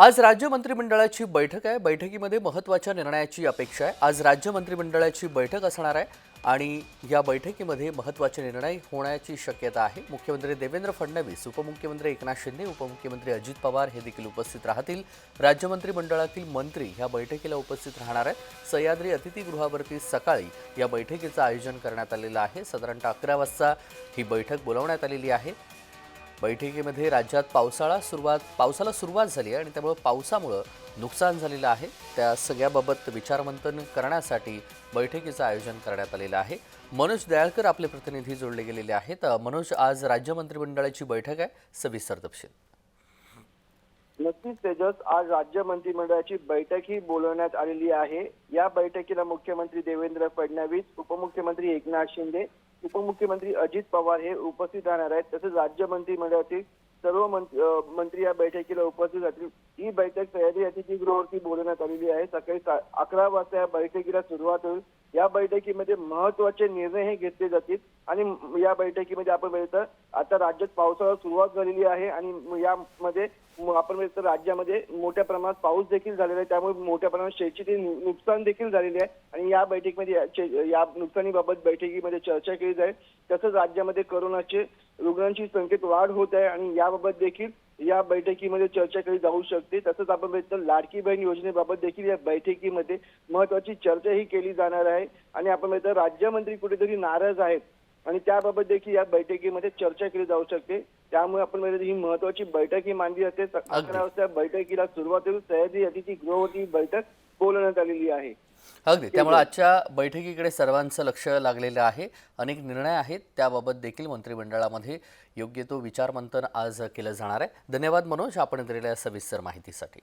आज राज्य मंत्रिमंडळाची बैठक आहे. बैठकीमध्ये महत्त्वाच्या निर्णयाची अपेक्षा आहे. आज राज्य मंत्रिमंडळाची बैठक असणार आहे आणि या बैठकीमध्ये महत्त्वाचे निर्णय होण्याची शक्यता आहे. मुख्यमंत्री देवेंद्र फडणवीस उपमुख्यमंत्री एकनाथ शिंदे उपमुख्यमंत्री अजित पवार हे देखील उपस्थित राहतील. राज्य मंत्रिमंडळातील मंत्री ह्या बैठकीला उपस्थित राहणार आहेत. सह्याद्री अतिथीगृहावरती सकाळी या बैठकीचं आयोजन करण्यात आलेलं आहे. साधारणतः अकरा वाजता ही बैठक बोलावण्यात आलेली आहे. बैठकीमध्ये राज्यात पावसाळा सुरुवात पावसाला सुरुवात झाली आहे आणि त्यामुळं पावसामुळं नुकसान झालेलं आहे. त्या सगळ्याबाबत विचारमंथन करण्यासाठी बैठकीचं आयोजन करण्यात आलेलं आहे. मनोज दयाळकर आपले प्रतिनिधी जोडले गेलेले आहेत. मनोज आज राज्य मंत्रिमंडळाची बैठक आहे. सविस्तर तपशील. नक्कीच तेजस. आज राज्य मंत्रिमंडळाची बैठक ही बोलवण्यात आलेली आहे. या बैठकीला मुख्यमंत्री देवेंद्र फडणवीस उपमुख्यमंत्री एकनाथ शिंदे उपमुख्यमंत्री अजित पवार हे उपस्थित राहणार आहेत. तसेच राज्य मंत्रिमंडळातील सर्व मंत्री या बैठकीला उपस्थित राहतील. ही बैठक सह्याद्री अतिथीगृहावरती बोलवण्यात आलेली आहे. सकाळी सा- अकरा वाजता या बैठकीला सुरुवात होईल. या बैठकीमध्ये महत्त्वाचे निर्णय हे घेतले जातील. आणि या बैठकीमध्ये आपण बघितलं आता राज्यात पावसाळा सुरुवात झालेली आहे आणि यामध्ये आपण बघितलं राज्यामध्ये मोठ्या प्रमाणात पाऊस देखील झालेला आहे. त्यामुळे मोठ्या प्रमाणात शेतीचे नुकसान देखील झालेले आहे. आणि या बैठकीमध्ये या- या नुकसानीबाबत बैठकीमध्ये चर्चा केली जाईल. तसंच राज्यामध्ये कोरोनाचे रुग्णांची संख्येत वाढ होत आहे आणि याबाबत देखील या बैठकीमध्ये चर्चा केली जाऊ शकते. तसंच आपण बघितलं लाडकी बहीण योजनेबाबत देखील या बैठकीमध्ये महत्वाची चर्चा ही केली जाणार आहे. आणि आपण बघितलं राज्यमंत्री कुठेतरी नाराज आहेत. आणि त्याबाबत देखील या बैठकीमध्ये चर्चा केली जाऊ शकते. त्यामुळे आपण ही महत्वाची बैठक ही मानली जाते. अकरा वाजता बैठकीला सुरुवात होईल. सह्याद्री अतिथी गृहवती बैठक बोलवण्यात आलेली आहे. अगदी. त्यामुळे आजच्या बैठकीकडे सर्वांचं लक्ष लागलेलं आहे. अनेक निर्णय आहेत. त्याबाबत देखील मंत्रिमंडळामध्ये योग्य तो विचारमंथन आज केलं जाणार आहे. धन्यवाद मनोज आपण दिलेल्या सविस्तर माहितीसाठी.